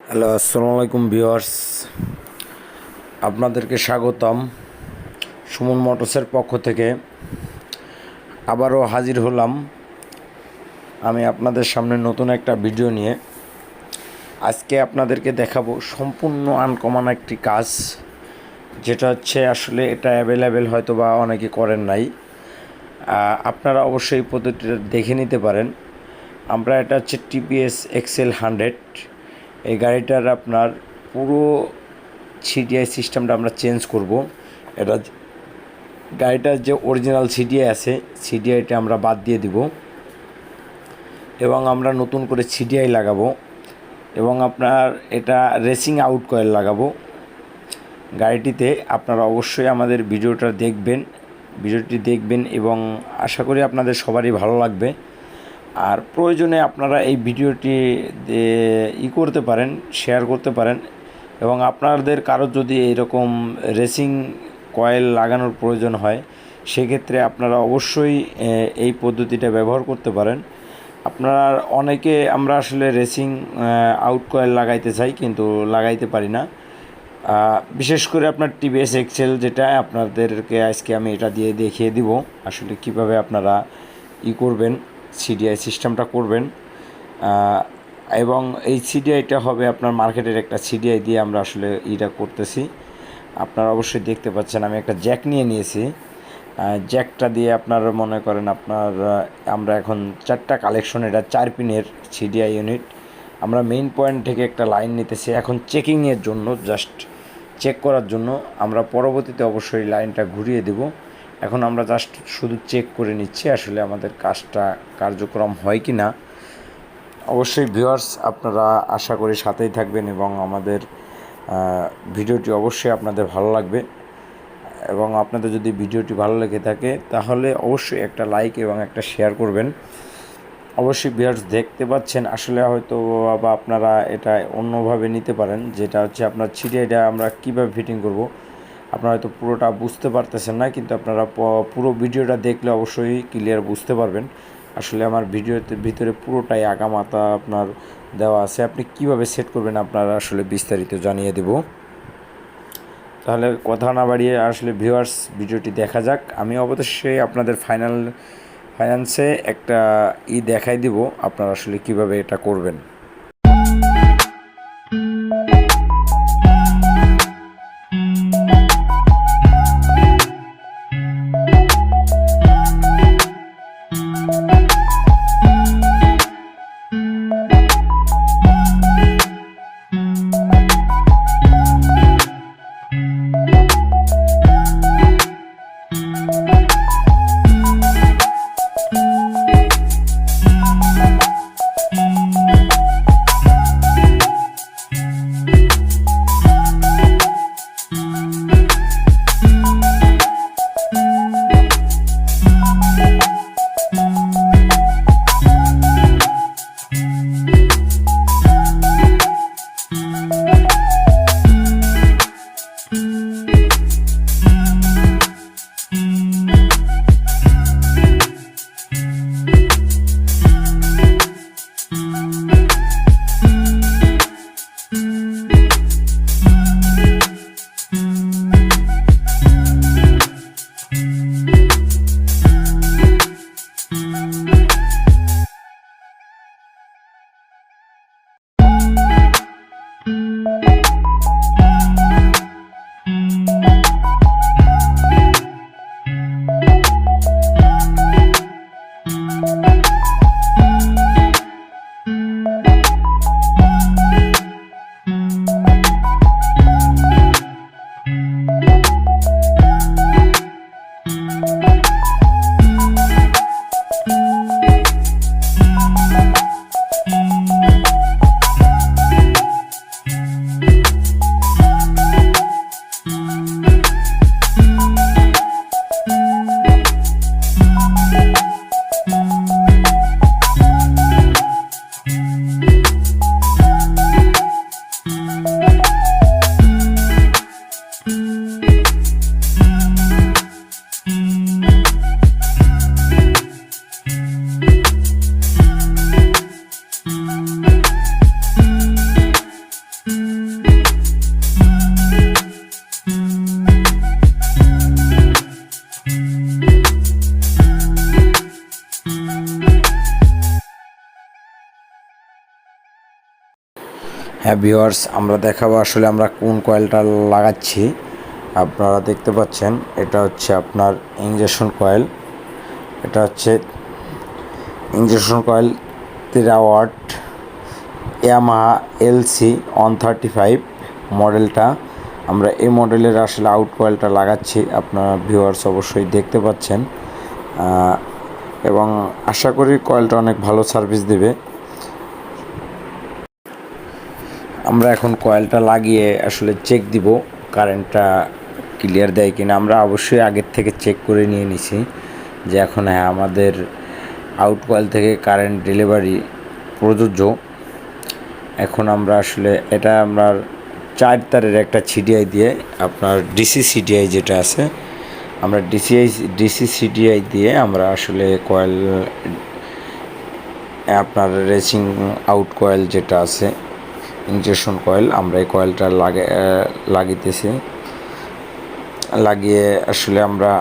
Hello, আসসালামু আলাইকুম viewers. আপনাদেরকে স্বাগতম সুমন মোটরসের পক্ষ থেকে। আবারও হাজির হলাম আমি আপনাদের সামনে নতুন একটা ভিডিও নিয়ে। আজকে আপনাদেরকে দেখাবো সম্পূর্ণ আনকমন একটি কাজ, যেটা হচ্ছে আসলে এটা অ্যাভেলেবেল হয়তো বা অনেকে করেন নাই। আপনারা অবশ্যই পদ্ধতিটা দেখে নিতে পারেন। আমরা এটা হচ্ছে টিপিএস এক্সেল হান্ড্রেড এই গাড়িটার আপনার পুরো সিডিআই সিস্টেমটা আমরা চেঞ্জ করব। এটা গাড়িটার যে অরিজিনাল সিডিআই আছে সিডিআইটা আমরা বাদ দিয়ে দিব। এবং আমরা নতুন করে সিডিআই লাগাবো। এবং আপনার এটা রেসিং আউট কয়েল লাগাবো। গাড়িটিতে আপনারা অবশ্যই আমাদের ভিডিওটা দেখবেন, ভিডিওটি দেখবেন এবং আশা করি আপনাদের সবারই ভালো লাগবে। আর প্রয়োজনে আপনারা এই ভিডিওটি ই করতে পারেন শেয়ার করতে পারেন। এবং আপনাদের কারোর যদি এইরকম রেসিং কয়েল লাগানোর প্রয়োজন হয়, সেক্ষেত্রে আপনারা অবশ্যই এই পদ্ধতিটা ব্যবহার করতে পারেন। আপনারা অনেকে আমরা আসলে রেসিং আউট কয়েল লাগাইতে চাই, কিন্তু লাগাইতে পারি না। বিশেষ করে আপনার টিভিএস এক্সেল যেটা, আপনাদেরকে আজকে আমি এটা দিয়ে দেখিয়ে দিব, আসলে কীভাবে আপনারা ই করবেন। সিডিআই সিস্টেমটা করবেন। এবং এই সিডিআইটা হবে আপনার মার্কেটের একটা সিডিআই দিয়ে আমরা আসলে ইটা করতেছি। আপনারা অবশ্যই দেখতে পাচ্ছেন, আমি একটা জ্যাক নিয়ে নিয়েছি। জ্যাকটা দিয়ে আপনার মনে করেন আপনার আমরা এখন চারটা কালেকশন এটা চার পিনের সিডিআই ইউনিট আমরা মেইন পয়েন্ট থেকে একটা লাইন নিতেছি। এখন চেকিংয়ের জন্য জাস্ট চেক করার জন্য, আমরা পরবর্তীতে অবশ্যই লাইনটা ঘুরিয়ে দেব। এখন আমরা জাস্ট শুধু চেক করে নিচ্ছি আসলে আমাদের কাজটা কার্যক্রম হয় কি না অবশ্যই ভিউয়ার্স আপনারা আশা করি সাথেই থাকবেন এবং আমাদের ভিডিওটি অবশ্যই আপনাদের ভালো লাগবে। এবং আপনাদের যদি ভিডিওটি ভালো লেগে থাকে, তাহলে অবশ্যই একটা লাইক এবং একটা শেয়ার করবেন। অবশ্যই ভিউয়ার্স দেখতে পাচ্ছেন, আসলে হয়তো বা আপনারা এটা অন্যভাবে নিতে পারেন, যেটা হচ্ছে আপনার ছিটে এটা আমরা কীভাবে ফিটিং করব। আপনারা হয়তো পুরোটা বুঝতে পারতেছেন না, কিন্তু আপনারা পুরো ভিডিওটা দেখলে অবশ্যই ক্লিয়ার বুঝতে পারবেন। আসলে আমার ভিডিওতে ভিতরে পুরোটাই আগামাতা আপনার দেওয়া আছে। আপনি কীভাবে সেট করবেন আপনারা আসলে বিস্তারিত জানিয়ে দেব। তাহলে কথা না বাড়িয়ে আসলে ভিউয়ার্স ভিডিওটি দেখা যাক। আমি অবশ্যই আপনাদের ফাইনাল ফাইন্যান্সে একটা ই দেখাই দিব, আপনারা আসলে কীভাবে এটা করবেন। হ্যাঁ ভিওয়ার্স আমরা দেখাবো আসলে আমরা কোন কয়েলটা লাগাচ্ছি। আপনারা দেখতে পাচ্ছেন, এটা হচ্ছে আপনার ইঞ্জেকশন কয়েল এটা হচ্ছে ইঞ্জেকশন কয়েল তেরা watt Yamaha LC one thirty five মডেলটা আমরা এই মডেলের আসলে আউট কয়েলটা লাগাচ্ছি, আপনারা ভিউয়ার্স অবশ্যই দেখতে পাচ্ছেন। এবং আশা করি কয়েলটা অনেক ভালো সার্ভিস দেবে। আমরা এখন কয়েলটা লাগিয়ে আসলে চেক দিব কারেন্টটা ক্লিয়ার দেয় কিনা। আমরা অবশ্যই আগের থেকে চেক করে নিয়ে নিছি যে এখন হ্যাঁ আমাদের আউট কয়েল থেকে কারেন্ট ডেলিভারি প্রযোজ্য। এখন আমরা আসলে এটা আমরা চার তারের একটা সিডিআই দিয়ে আপনার ডিসি সিডিআই যেটা আছে, আমরা ডিসিআই ডিসি সিডিআই দিয়ে আমরা আসলে কয়েল, আপনার রেসিং আউট কয়েল যেটা আছে ইঞ্জেকশন কয়েল, আমরা এই কয়েলটা লাগে লাগিতেছি। লাগিয়ে আসলে আমরা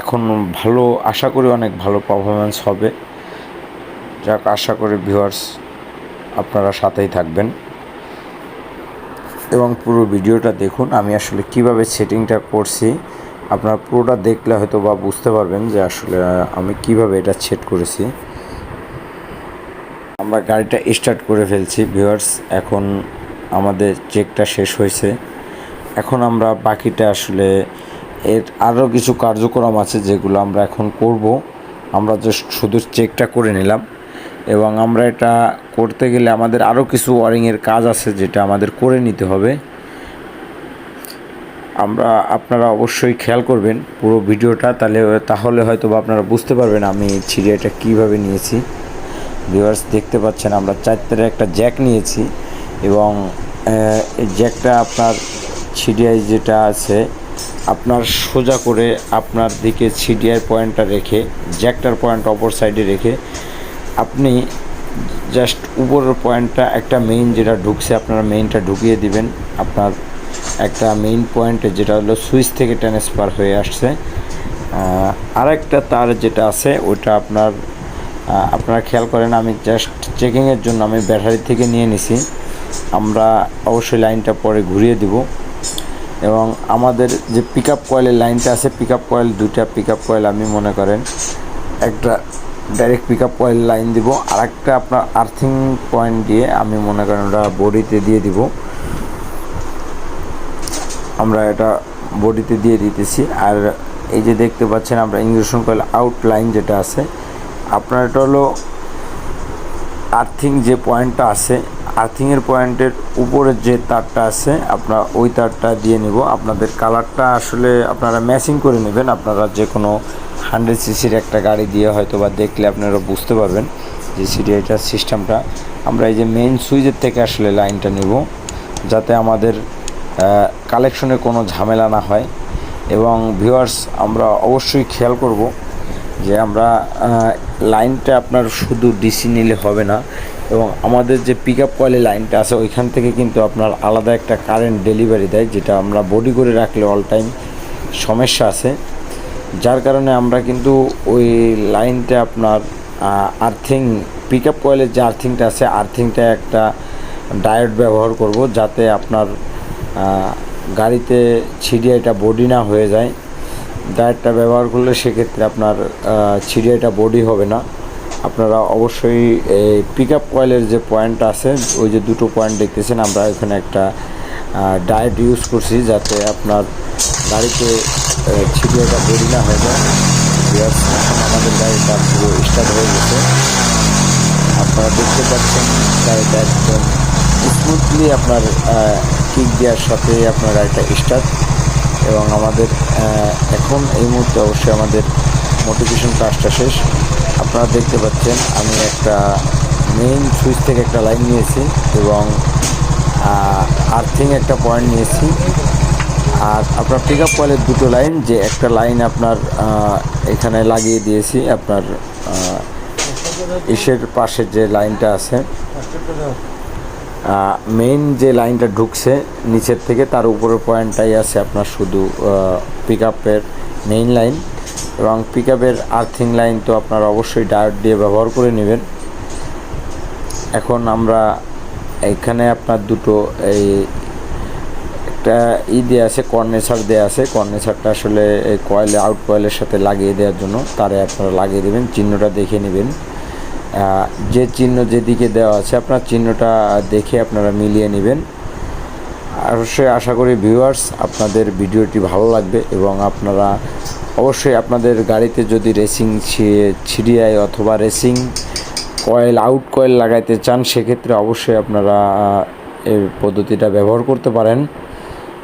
এখন ভালো, আশা করি অনেক ভালো পারফরমেন্স হবে। যাক, আশা করি ভিউয়ার্স আপনারা সাথেই থাকবেন। এবং পুরো ভিডিওটা দেখুন, আমি আসলে কীভাবে সেটিংটা করছি। আপনারা পুরোটা দেখলে হয়তো বা বুঝতে পারবেন যে আসলে আমি কীভাবে এটা সেট করেছি। আমরা গাড়িটা স্টার্ট করে ফেলছি ভিউয়ার্স এখন আমাদের চেকটা শেষ হয়েছে। এখন আমরা বাকিটা আসলে এর আরও কিছু কার্যক্রম আছে যেগুলো আমরা এখন করব। আমরা জাস্ট শুধু চেকটা করে নিলাম। এবং আমরা এটা করতে গেলে আমাদের আরও কিছু ওয়ারিংয়ের কাজ আছে যেটা আমাদের করে নিতে হবে। আমরা আপনারা অবশ্যই খেয়াল করবেন পুরো ভিডিওটা। তাহলে তাহলে হয়তো আপনারা বুঝতে পারবেন আমি ছিড়িয়াটা কীভাবে নিয়েছি। ভিউয়ার্স দেখতে পাচ্ছেন, আমরা চারটারে একটা জ্যাক নিয়েছি এবং এই জ্যাকটা আপনার ছিডিআই যেটা আছে, আপনার সোজা করে আপনার দিকে ছিডিআই পয়েন্টটা রেখে জ্যাকটার পয়েন্ট অপর সাইডে রেখে, আপনি জাস্ট উপরের পয়েন্টটা একটা মেইন যেটা ঢুকছে, আপনারা মেইনটা ঢুকিয়ে দিবেন। আপনার একটা মেইন পয়েন্টে যেটা হলো সুইচ থেকে ট্রান্সফার হয়ে আসছে। আরেকটা তার যেটা আছে, ওটা আপনার আপনারা খেয়াল করেন, আমি জাস্ট চেকিংয়ের জন্য আমি ব্যাটারি থেকে নিয়ে নিছি। আমরা অবশ্যই লাইনটা পরে ঘুরিয়ে দিব। এবং আমাদের যে পিক আপ কয়েলের লাইনটা আছে পিক আপ কয়েল দুটা পিক আপ কয়েল আমি মনে করেন, একটা direct pick up coil line দিব। আর একটা আপনার আর্থিং পয়েন্ট দিয়ে আমি মনে করেন ওটা বডিতে দিয়ে দিব। আমরা এটা বডিতে দিয়ে দিতেছি। আর এই যে দেখতে পাচ্ছেন, আমরা ইঞ্জেকশন কয়েল আউট লাইন যেটা আছে আপনার এটা হলো আর্থিং যে পয়েন্টটা আছে আর্থিংয়ের পয়েন্টের উপরের যে তারটা আছে, আপনার ওই তারটা দিয়ে নিব। আপনাদের কালারটা আসলে আপনারা ম্যাচিং করে নেবেন। আপনারা যে কোনো হান্ড্রেড সিসির একটা গাড়ি দিয়ে হয়তো বা দেখলে আপনারা বুঝতে পারবেন যে সিডিআইটার সিস্টেমটা। আমরা এই যে মেইন সুইচের থেকে আসলে লাইনটা নিব, যাতে আমাদের কালেকশনে কোনো ঝামেলা না হয়। এবং ভিউয়ার্স আমরা অবশ্যই খেয়াল করব যে আমরা লাইনটা আপনার শুধু ডিসি নিলে হবে না, এবং আমাদের যে পিক আপ কয়েলের লাইনটা আছে, ওইখান থেকে কিন্তু আপনার আলাদা একটা কারেন্ট ডেলিভারি দেয়, যেটা আমরা বডি করে রাখলে অল টাইম সমস্যা আছে। যার কারণে আমরা কিন্তু ওই লাইনটা আপনার আর্থিং পিক আপ কয়েলের যে আর্থিংটা আছে আর্থিংটা একটা ডায়োড ব্যবহার করব, যাতে আপনার গাড়িতে গাড়িতে এটা বডি না হয়ে যায়। ডায়েটটা ব্যবহার করলে সেক্ষেত্রে আপনার ছিডিয়াইটা বডি হবে না। আপনারা অবশ্যই এই পিক আপ কয়েলের যে পয়েন্ট আছে, ওই যে দুটো পয়েন্ট দেখতেছেন, আমরা এখানে একটা ডায়েট ইউজ করছি যাতে আপনার গাড়িতে ছিডিয়াইটা বডি না হয়ে যায়। আমাদের গাড়িটা পুরো স্টার্ট হয়ে গেছে। আপনারা দেখতে পাচ্ছেন গাড়িটা একদম স্মুথলি আপনার কিক দেওয়ার সাথে আপনার গাড়িটা স্টার্ট এবং আমাদের এখন এই মুহূর্তে অবশ্যই আমাদের মোটিভেশন কাজটা শেষ। আপনারা দেখতে পাচ্ছেন, আমি একটা মেইন সুইচ থেকে একটা লাইন নিয়েছি এবং আর্থিং একটা পয়েন্ট নিয়েছি। আর আপনার পিক আপ কয়েলের দুটো লাইন যে একটা লাইন আপনার এখানে লাগিয়ে দিয়েছি, আপনার ইসের পাশে যে লাইনটা আছে। মেইন যে লাইনটা ঢুকছে নিচের থেকে, তার উপরের পয়েন্টটাই আছে আপনার শুধু পিক আপের মেইন লাইন এবং পিক আপের আর্থিং লাইন তো আপনার অবশ্যই ডায়োড দিয়ে ব্যবহার করে নেবেন। এখন আমরা এখানে আপনার দুটো এই একটা ই দেওয়া আছে কর্নেসার দেওয়া আছে। কর্নেসারটা আসলে এই কয়েলে আউট কয়েলের সাথে লাগিয়ে দেওয়ার জন্য, তারে আপনারা লাগিয়ে দেবেন, চিহ্নটা দেখে নেবেন। যে চিহ্ন যেদিকে দেওয়া আছে, আপনার চিহ্নটা দেখে আপনারা মিলিয়ে নেবেন। অবশ্যই আশা করি ভিউয়ার্স আপনাদের ভিডিওটি ভালো লাগবে এবং আপনারা অবশ্যই আপনাদের গাড়িতে যদি রেসিং ছিড়িয়ায় অথবা রেসিং কয়েল আউট কয়েল লাগাইতে চান, সেক্ষেত্রে অবশ্যই আপনারা এই পদ্ধতিটা ব্যবহার করতে পারেন।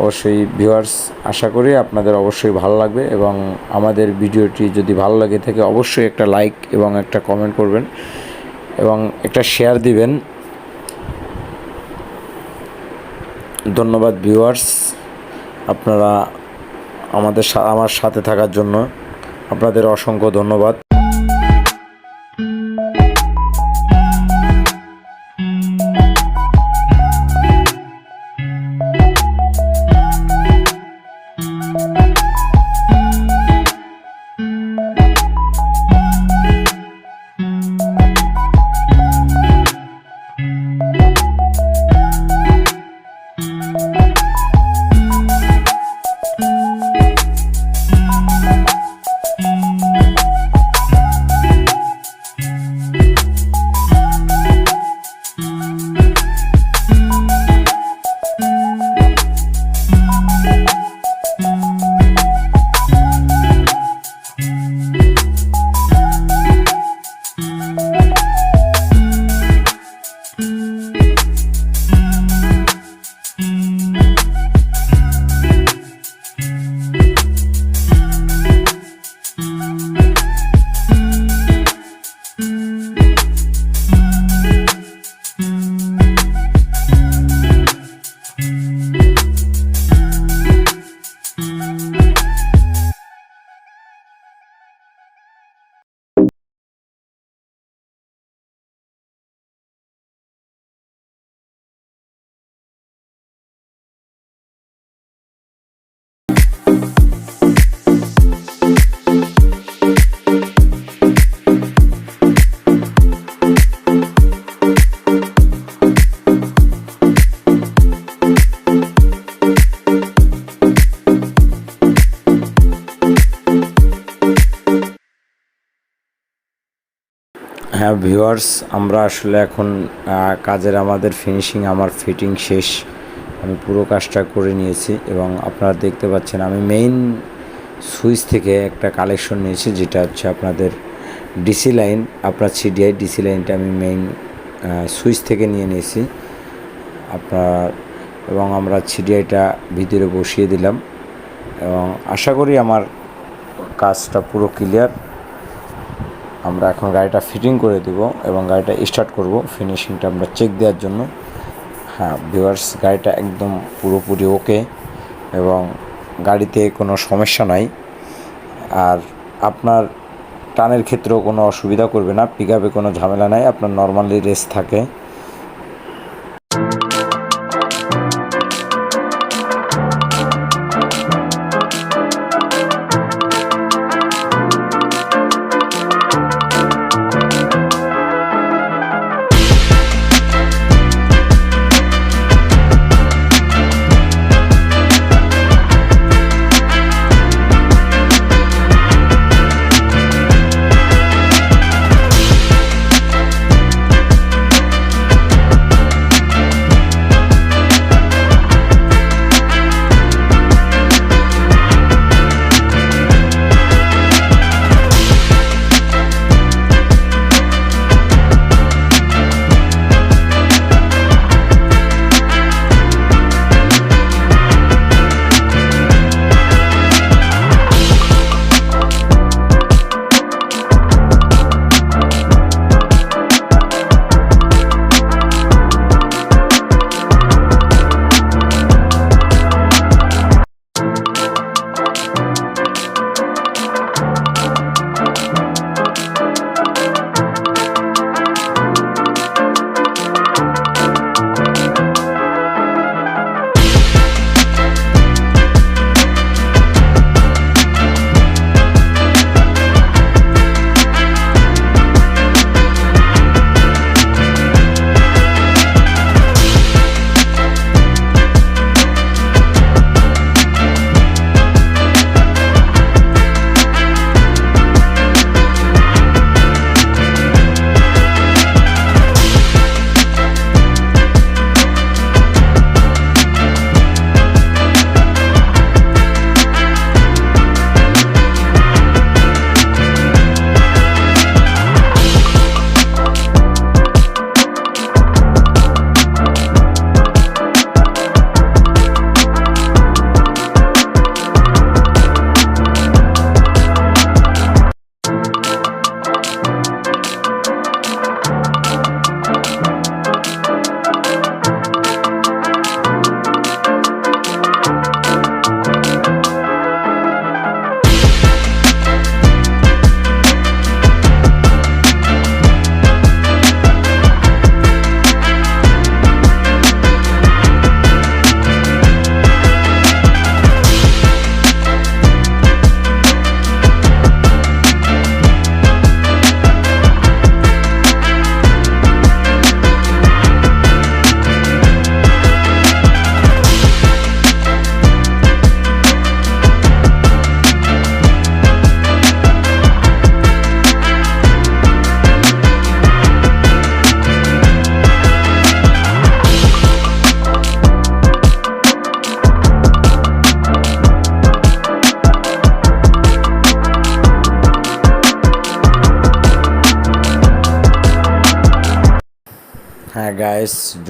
অবশ্যই ভিউয়ার্স আশা করি আপনাদের অবশ্যই ভালো লাগবে এবং আমাদের ভিডিওটি যদি ভালো লাগে থাকে অবশ্যই একটা লাইক এবং একটা কমেন্ট করবেন এবং একটা শেয়ার দিবেন। ধন্যবাদ ভিউয়ার্স আপনারা আমাদের আমার সাথে থাকার জন্য। আপনাদের অসংখ্য ধন্যবাদ। হ্যাঁ ভিউয়ার্স আমরা আসলে এখন কাজের আমাদের ফিনিশিং আমার ফিটিং শেষ। আমি পুরো কাজটা করে নিয়েছি এবং আপনারা দেখতে পাচ্ছেন আমি মেইন সুইচ থেকে একটা কালেকশন নিয়েছি, যেটা হচ্ছে আপনাদের ডিসি লাইন আপনার সিডিআই ডিসি লাইনটা আমি মেইন সুইচ থেকে নিয়ে নিয়েছি। আপনার, এবং আমরা সিডিআইটা ভিতরে বসিয়ে দিলাম। এবং আশা করি আমার কাজটা পুরো ক্লিয়ার আমরা এখন গাড়িটা ফিটিং করে দেব এবং গাড়িটা স্টার্ট করব। ফিনিশিংটা আমরা চেক দেওয়ার জন্য। হ্যাঁ ভিউয়ার্স গাড়িটা একদম পুরোপুরি ওকে এবং গাড়িতে কোনো সমস্যা নাই। আর আপনার টানের ক্ষেত্রেও কোনো অসুবিধা করবে না পিক আপে কোনো ঝামেলা নাই, আপনার নর্মালি রেস থাকে।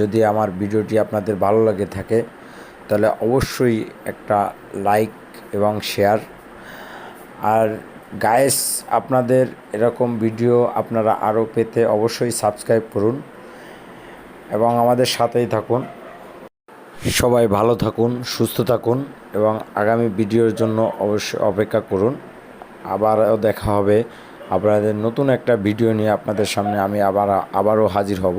যদি আমার ভিডিওটি আপনাদের ভালো লাগে থাকে, তাহলে অবশ্যই একটা লাইক এবং শেয়ার। আর গায়েস, আপনাদের এরকম ভিডিও আপনারা আরও পেতে অবশ্যই সাবস্ক্রাইব করুন এবং আমাদের সাথেই থাকুন। সবাই ভালো থাকুন, সুস্থ থাকুন এবং আগামী ভিডিওর জন্য অবশ্যই অপেক্ষা করুন। আবারও দেখা হবে আপনাদের নতুন একটা ভিডিও নিয়ে আপনাদের সামনে আমি আবার, আবারও হাজির হব।